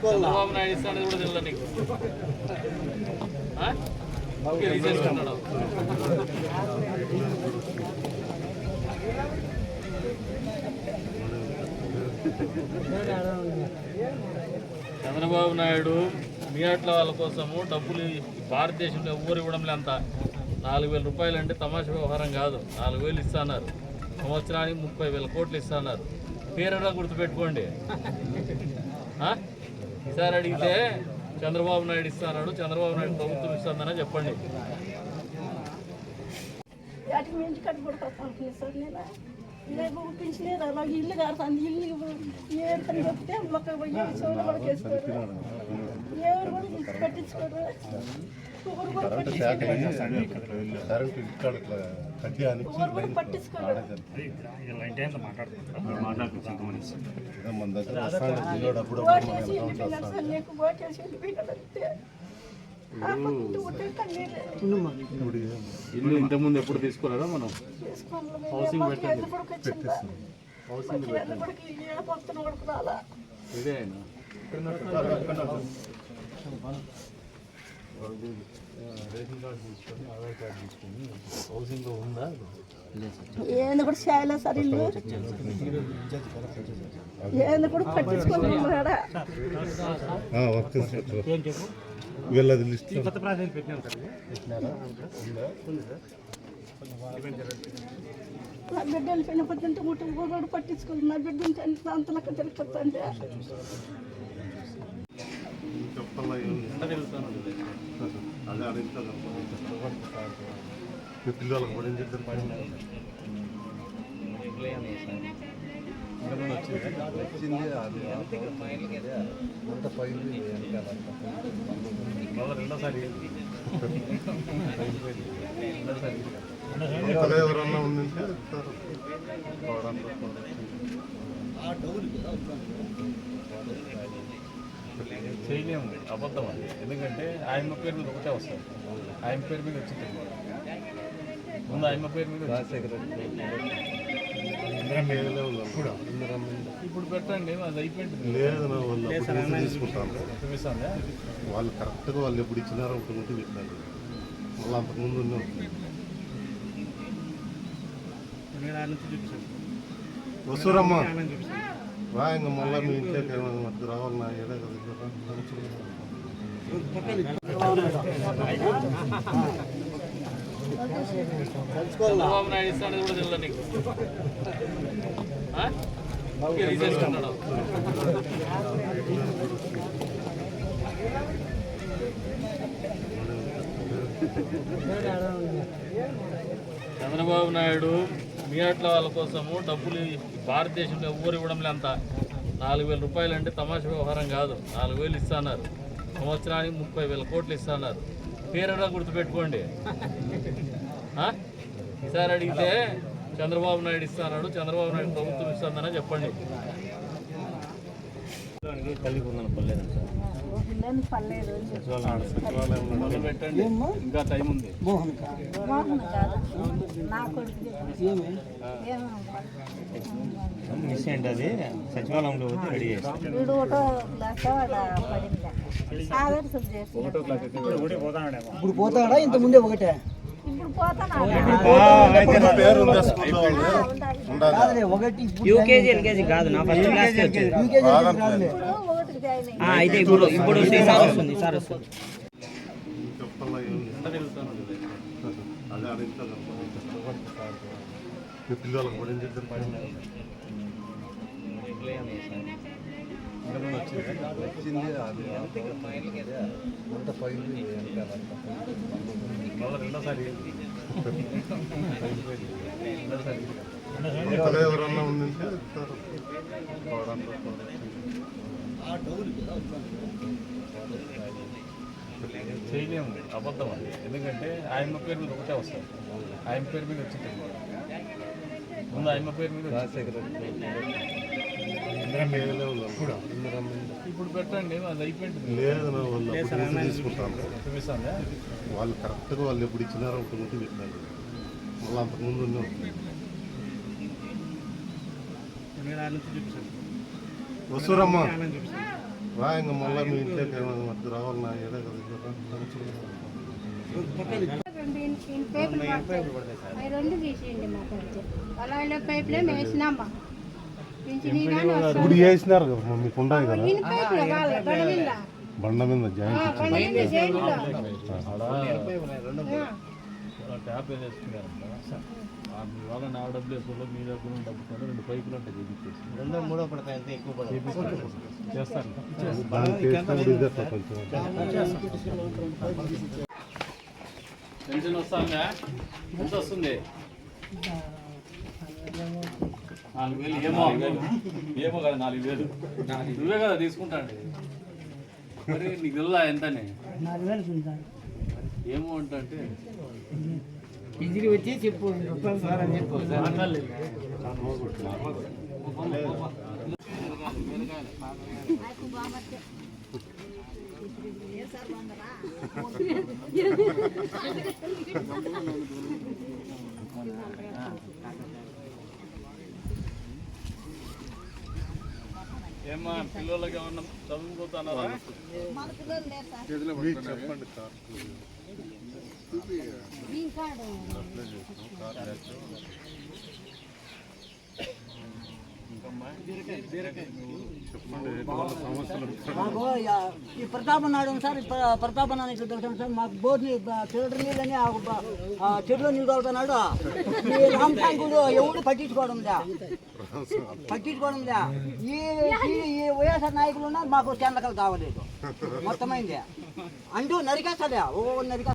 చంద్రబాబు నాయుడు ఇస్తానది కూడా తెలియదు నీకు చంద్రబాబు నాయుడు వాళ్ళ కోసము డబ్బులు భారతదేశంలో ఎవ్వరు ఇవ్వడం లేంత నాలుగు వేల రూపాయలు అంటే తమాషా వ్యవహారం కాదు. నాలుగు వేలు ఇస్తున్నారు సంవత్సరానికి ముప్పై వేల కోట్లు ఇస్తున్నారు పేరుగా గుర్తుపెట్టుకోండి. ఈసారి అడిగితే చంద్రబాబు నాయుడు ఇస్తున్నాడు చంద్రబాబు నాయుడు ప్రభుత్వం ఇస్తుందని చెప్పండి. వాటికి సార్ నేను అలాగే ఇల్లు కారుతుంది ఇల్లు ఏంటని చెప్తే చెవులు కూడా వేసుకోరు ఎవరు కూడా పట్టించుకోరు. కరెంట్ ఇక్కడ కట్టి కూడా పట్టించుకోరు మన దగ్గర వస్తాడు పిల్లోడు అప్పుడు ఇప్పుడు ఇల్లు ఇంతకుముందు ఎప్పుడు తీసుకోలేదా మనం ఏ పక్కన కొడుకు రాలా ఇదే రేషన్ కార్డు తీసుకొని ఆధార్ కార్డు తీసుకొని హౌసింగ్లో ఉందా ఏంది కూడా చేయలే సార్ ఇల్లు? ఏంది కూడా వీళ్ళది లిస్ట్. నా బిడ్డ వెళ్ళిపోయిన పొద్దుంటే ముట్టు కూడా పట్టించుకోలేదు. నా బిడ్డ ఉంటే అంతలక్క తెలిపోతుంటే చెప్పాలా అదే అడిగితే మీ పిల్లలకు పడి చెప్పారు పని వచ్చింది అది అంత పోయింది మళ్ళీ రెండోసారి ఎవరన్నా ఉందంటే పోవడానికి చేయలేము. అబద్ధం అది. ఎందుకంటే ఆయన పేరు మీద ఒకటే వస్తుంది. ఆయన పేరు మీద వచ్చింది ముందు ఆయన పేరు మీద. ఇప్పుడు పెట్టండి అది అయిపోయింది. లేదు వాళ్ళు తీసుకుంటాను కరెక్ట్గా వాళ్ళు ఎప్పుడు ఇచ్చినారో ఒకటి ఉంటే పెట్టినారు. మళ్ళీ అంతకుముందు ఉన్న వస్తురమ్మా రా ఇంకా మళ్ళీ మీ ఇంట్లోకి ఏమైనా రావాలి నా ఏడే చంద్రబాబు నాయుడు ఇస్తానది కూడా తెలియదు నీకు? ఓకే, తీసేసుకున్నాడు చంద్రబాబు నాయుడు మీనట్ల వాళ్ళ కోసము డబ్బులు భారతదేశంలో ఎవ్వరు ఇవ్వడం అంత. నాలుగు వేల రూపాయలు అంటే తమాషా వ్యవహారం కాదు. నాలుగు వేలు ఇస్తున్నారు సంవత్సరానికి ముప్పై వేల కోట్లు ఇస్తున్నారు పేరుగా గుర్తుపెట్టుకోండి. ఈసారి అడిగితే చంద్రబాబు నాయుడు ఇస్తున్నాడు చంద్రబాబు నాయుడు ప్రభుత్వం ఇస్తుందని చెప్పండి. ఇంకా టైం ఉంది. మోహన్ కాదు. నా కొడుకు మిస్ ఏంటి అది సచివాలయంలో వచ్చి రెడీ చేస్తాం. ఇప్పుడు పోతాడా? ఇంత ముందే ఒకటే. యూకేజీ ఎల్కేజీ కాదు నా ఫస్ట్ క్లాస్ వచ్చేది అయితే ఇప్పుడు ఇప్పుడు వస్తుంది సార్ వస్తుంది సార్ వస్తుంది పిల్లలకు వచ్చింది అది అంత పోయింది మళ్ళీ రెండోసారి రెండోసారి ఎవరన్నా ఉందంటే చేయలేము అబద్ధం అది ఎందుకంటే ఆయన పేరు మీద ఒకటే వస్తారు ఆయన పేరు మీద వచ్చింది. ముందు ఆయన పేరు మీద వచ్చింది. ఇప్పుడు పెట్టండి అది అయిపోయింది. లేదు నా తీసుకుంటాను. వాళ్ళు కరెక్ట్గా వాళ్ళు ఎప్పుడు ఇచ్చినారో ఒకటి ఉంటే పెట్టినారు. మళ్ళీ అంతకుముందు ఉన్న వసూరమ్మ రా ఇంక మళ్ళీ మీ ఇంట్లోకి ఏమైనా మధ్య రావాలన్నా ఏడే కదా అవి రెండు తీసేయండి అలా పైపులే వేసినామా? ఇప్పుడు వేసినారు కదా మీకు ఉండాలి కదా? బండ మీద జాయింట్ ట్యాప్ వేసుకున్నారు మీ వాళ్ళ నా డబ్బులు వేసుకోవాలి మీ దగ్గర డబ్బులు కొని రెండు పైపులు అంటే చేయించేసి రెండో మూడో పడతాయి అంతే ఎక్కువ చేస్తాను పెన్షన్ వస్తుందా? ఎంత వస్తుంది? నాలుగు వేలు ఏమో ఏమో కదా నాలుగు వేలు. నువ్వే కదా తీసుకుంటాండి. మరి నీకు తెలుదా ఎంతని? ఏమో అంటే ఇంటికి వచ్చి చెప్పు రూపాయలు సార్ అని చెప్పు. ఏమా పిల్లలకి ఏమన్నా చదువుకోతున్నారా మీకు చెప్పండి సార్ చెప్పండి మాకు ఈ ప్రతాపం నాడు సార్ ప్రతాప ప్ర- ప్రతాపం సార్. మాకు బోర్ చిల్లర నీళ్ళని ఆ చెట్లు నీళ్ళు తోలుతున్నాడు ఈ రామ్ ట్యాంకులు ఎవడు పట్టించుకోవడం లే. పట్టించుకోవడం లే. ఈ ఈ- వైఎస్ఆర్ నాయకులు ఉన్నారు మాకు చెందకలు కావలేదు. మొత్తమైంది. అంటూ నరికేస్తా ఓ నరికే